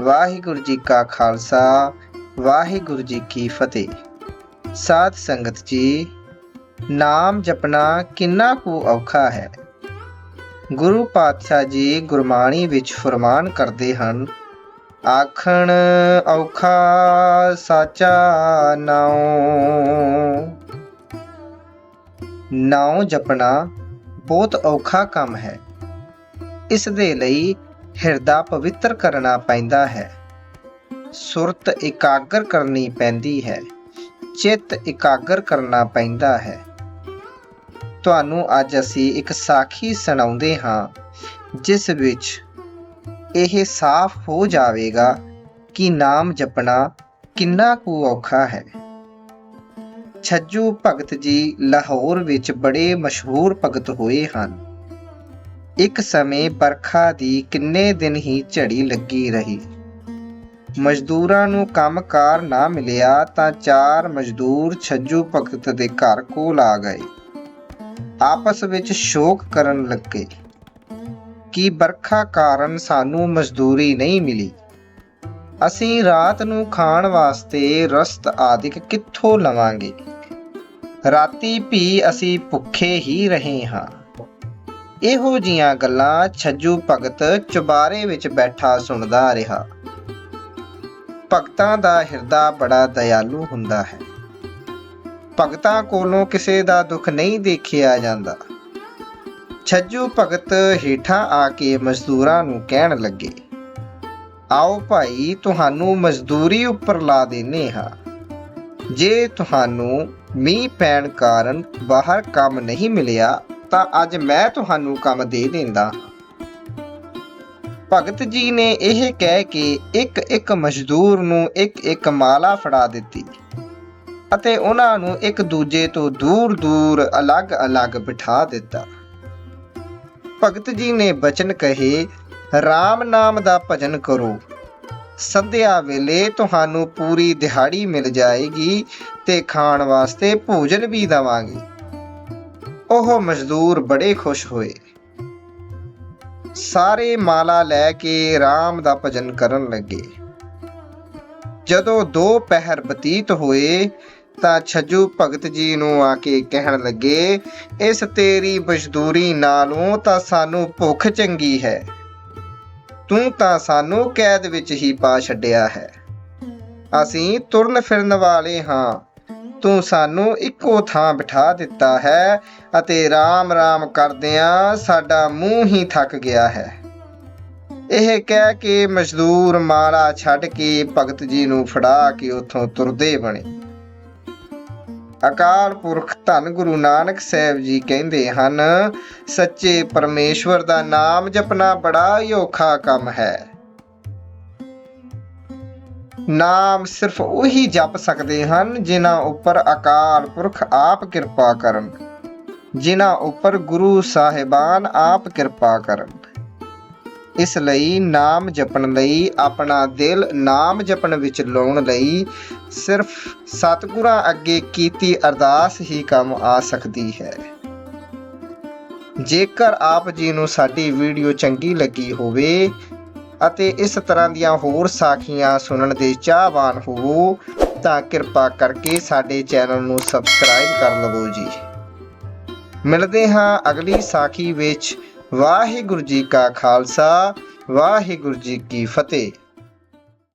ਵਾਹਿਗੁਰੂ ਜੀ ਕਾ ਖਾਲਸਾ, ਵਾਹਿਗੁਰੂ ਜੀ ਕੀ ਫਤਿਹ। ਸਾਧ ਸੰਗਤ ਜੀ, ਨਾਮ ਜਪਣਾ ਕਿੰਨਾ ਕੁ ਔਖਾ ਹੈ। ਗੁਰੂ ਪਾਤਸ਼ਾਹ ਜੀ ਗੁਰਬਾਣੀ ਵਿੱਚ ਫਰਮਾਨ ਕਰਦੇ ਹਨ, ਆਖਣ ਔਖਾ ਸਾਚਾ ਨਾਉ। ਨਾਉ ਜਪਣਾ ਬਹੁਤ ਔਖਾ ਕੰਮ ਹੈ। ਇਸ ਦੇ ਲਈ ਹਿਰਦਾ ਪਵਿੱਤਰ ਕਰਨਾ ਪੈਂਦਾ ਹੈ। ਸੁਰਤ ਇਕਾਗਰ ਕਰਨੀ ਪੈਂਦੀ ਹੈ। ਚਿੱਤ ਇਕਾਗਰ ਕਰਨਾ ਪੈਂਦਾ ਹੈ। ਤੁਹਾਨੂੰ ਅੱਜ ਅਸੀਂ ਇੱਕ ਸਾਖੀ ਸੁਣਾਉਂਦੇ ਹਾਂ, ਜਿਸ ਵਿੱਚ ਇਹ ਸਾਫ਼ ਹੋ ਜਾਵੇਗਾ ਕਿ ਨਾਮ ਜਪਣਾ ਕਿੰਨਾ ਕੁ ਔਖਾ ਹੈ। ਛੱਜੂ ਭਗਤ ਜੀ ਲਾਹੌਰ ਵਿੱਚ ਬੜੇ ਮਸ਼ਹੂਰ ਭਗਤ ਹੋਏ ਹਨ। ਇੱਕ ਸਮੇਂ ਬਰਖਾ ਦੀ ਕਿੰਨੇ ਦਿਨ ਹੀ ਝੜੀ ਲੱਗੀ ਰਹੀ। ਮਜ਼ਦੂਰਾਂ ਨੂੰ ਕੰਮਕਾਰ ਨਾ ਮਿਲਿਆ ਤਾਂ ਚਾਰ ਮਜ਼ਦੂਰ ਛੱਜੂ ਭਗਤ ਦੇ ਘਰ ਕੋਲ ਆ ਗਏ। ਆਪਸ ਵਿੱਚ ਸ਼ੋਕ ਕਰਨ ਲੱਗੇ ਕਿ ਬਰਖਾ ਕਾਰਨ ਸਾਨੂੰ ਮਜ਼ਦੂਰੀ ਨਹੀਂ ਮਿਲੀ। ਅਸੀਂ ਰਾਤ ਨੂੰ ਖਾਣ ਵਾਸਤੇ ਰਸਤ ਆਦਿਕ ਕਿੱਥੋਂ ਲਵਾਂਗੇ? ਰਾਤੀ ਵੀ ਅਸੀਂ ਭੁੱਖੇ ਹੀ ਰਹੇ ਹਾਂ। ਇਹੋ ਜੀਆਂ ਗੱਲਾਂ ਛੱਜੂ ਭਗਤ ਚੁਬਾਰੇ ਵਿੱਚ ਬੈਠਾ ਸੁਣਦਾ ਰਿਹਾ। ਭਗਤਾਂ ਦਾ ਹਿਰਦਾ ਬੜਾ ਦਇਆਲੂ ਹੁੰਦਾ ਹੈ। ਭਗਤਾਂ ਕੋਲੋਂ ਕਿਸੇ ਦਾ ਦੁੱਖ ਨਹੀਂ ਦੇਖਿਆ ਜਾਂਦਾ। ਛੱਜੂ ਭਗਤ ਹੇਠਾਂ ਆ ਕੇ ਮਜ਼ਦੂਰਾਂ ਨੂੰ ਕਹਿਣ ਲੱਗੇ, ਆਓ ਭਾਈ, ਤੁਹਾਨੂੰ ਮਜ਼ਦੂਰੀ ਉੱਪਰ ਲਾ ਦੇਨੇ ਹਾਂ। ਜੇ ਤੁਹਾਨੂੰ ਮੀਂਹ ਪੈਣ ਕਾਰਨ ਬਾਹਰ ਕੰਮ ਨਹੀਂ ਮਿਲਿਆ ਤਾਂ ਅੱਜ ਮੈਂ ਤੁਹਾਨੂੰ ਕੰਮ ਦੇ ਦਿੰਦਾ। ਭਗਤ ਜੀ ਨੇ ਇਹ ਕਹਿ ਕੇ ਇੱਕ ਇੱਕ ਮਜ਼ਦੂਰ ਨੂੰ ਇੱਕ ਇੱਕ ਮਾਲਾ ਫੜਾ ਦਿੱਤੀ ਅਤੇ ਉਹਨਾਂ ਨੂੰ ਇੱਕ ਦੂਜੇ ਤੋਂ ਦੂਰ ਦੂਰ ਅਲੱਗ-ਅਲੱਗ ਬਿਠਾ ਦਿੱਤਾ। ਭਗਤ ਜੀ ਨੇ ਬਚਨ ਕਹੇ RAM ਨਾਮ ਦਾ ਭਜਨ ਕਰੋ। ਸੰਧਿਆ ਵੇਲੇ ਤੁਹਾਨੂੰ ਪੂਰੀ ਦਿਹਾੜੀ ਮਿਲ ਜਾਏਗੀ ਤੇ ਖਾਣ ਵਾਸਤੇ ਭੋਜਨ ਵੀ ਦਵਾਂਗੇ। ਉਹ ਮਜ਼ਦੂਰ ਬੜੇ ਖੁਸ਼ ਹੋਏ। ਸਾਰੇ ਮਾਲਾ ਲੈ ਕੇ RAM ਦਾ ਭਜਨ ਕਰਨ ਲੱਗੇ। ਜਦੋਂ ਦੋ ਪਹਿਰ ਬਤੀਤ ਹੋਏ, ਤਾਂ ਛੱਜੂ ਭਗਤ ਜੀ ਨੂੰ ਆ ਕੇ ਕਹਿਣ ਲੱਗੇ, ਇਸ ਤੇਰੀ ਮਜ਼ਦੂਰੀ ਨਾਲੋਂ ਤਾਂ ਸਾਨੂੰ ਭੁੱਖ ਚੰਗੀ ਹੈ। ਤੂੰ ਤਾਂ ਸਾਨੂੰ ਕੈਦ ਵਿੱਚ ਹੀ ਪਾ ਛੱਡਿਆ ਹੈ। ਅਸੀਂ ਤੁਰਨ ਫਿਰਨ ਵਾਲੇ ਹਾਂ। ਤੂੰ ਸਾਨੂੰ ਇੱਕੋ ਥਾਂ ਬਿਠਾ ਦਿੱਤਾ ਹੈ ਅਤੇ ਰਾਮ ਰਾਮ ਕਰਦਿਆਂ ਸਾਡਾ ਮੂੰਹ ਹੀ ਥੱਕ ਗਿਆ ਹੈ। ਇਹ ਕਹਿ ਕੇ ਮਜ਼ਦੂਰ ਮਾਲਾ ਛੱਡ ਕੇ ਭਗਤ ਜੀ ਨੂੰ ਫੜਾ ਕੇ ਉੱਥੋਂ ਤੁਰਦੇ ਬਣੇ। ਅਕਾਲ ਪੁਰਖ ਧੰਨ ਗੁਰੂ ਨਾਨਕ ਸਾਹਿਬ ਜੀ ਕਹਿੰਦੇ ਹਨ, ਸੱਚੇ ਪਰਮੇਸ਼ਵਰ ਦਾ ਨਾਮ ਜਪਣਾ ਬੜਾ ਹੀ ਔਖਾ ਕੰਮ ਹੈ। ਨਾਮ ਸਿਰਫ ਉਹੀ ਜਪ ਸਕਦੇ ਹਨ ਜਿਨ੍ਹਾਂ ਉੱਪਰ ਅਕਾਲ ਪੁਰਖ ਆਪ ਕਿਰਪਾ ਕਰਨ। ਜਿਨ੍ਹਾਂ ਉੱਪਰ ਗੁਰੂ ਸਾਹਿਬਾਨ ਆਪ ਕਿਰਪਾ ਕਰਨ। ਇਸ ਲਈ ਨਾਮ ਜਪਣ ਲਈ, ਆਪਣਾ ਦਿਲ ਨਾਮ ਜਪਣ ਵਿੱਚ ਲਾਉਣ ਲਈ ਸਿਰਫ ਸਤਿਗੁਰਾਂ ਅੱਗੇ ਕੀਤੀ ਅਰਦਾਸ ਹੀ ਕੰਮ ਆ ਸਕਦੀ ਹੈ। ਜੇਕਰ ਆਪ ਜੀ ਨੂੰ ਸਾਡੀ ਵੀਡੀਓ ਚੰਗੀ ਲੱਗੀ ਹੋਵੇ ਅਤੇ ਇਸ ਤਰ੍ਹਾਂ ਦੀਆਂ ਹੋਰ ਸਾਖੀਆਂ ਸੁਣਨ ਦੇ ਚਾਹਵਾਨ ਹੋਵੋ ਤਾਂ ਕਿਰਪਾ ਕਰਕੇ ਸਾਡੇ ਚੈਨਲ ਨੂੰ ਸਬਸਕ੍ਰਾਈਬ ਕਰ ਲਵੋ ਜੀ। ਮਿਲਦੇ ਹਾਂ ਅਗਲੀ ਸਾਖੀ ਵਿੱਚ। ਵਾਹਿਗੁਰੂ ਜੀ ਕਾ ਖਾਲਸਾ, ਵਾਹਿਗੁਰੂ ਜੀ ਕੀ ਫਤਿਹ।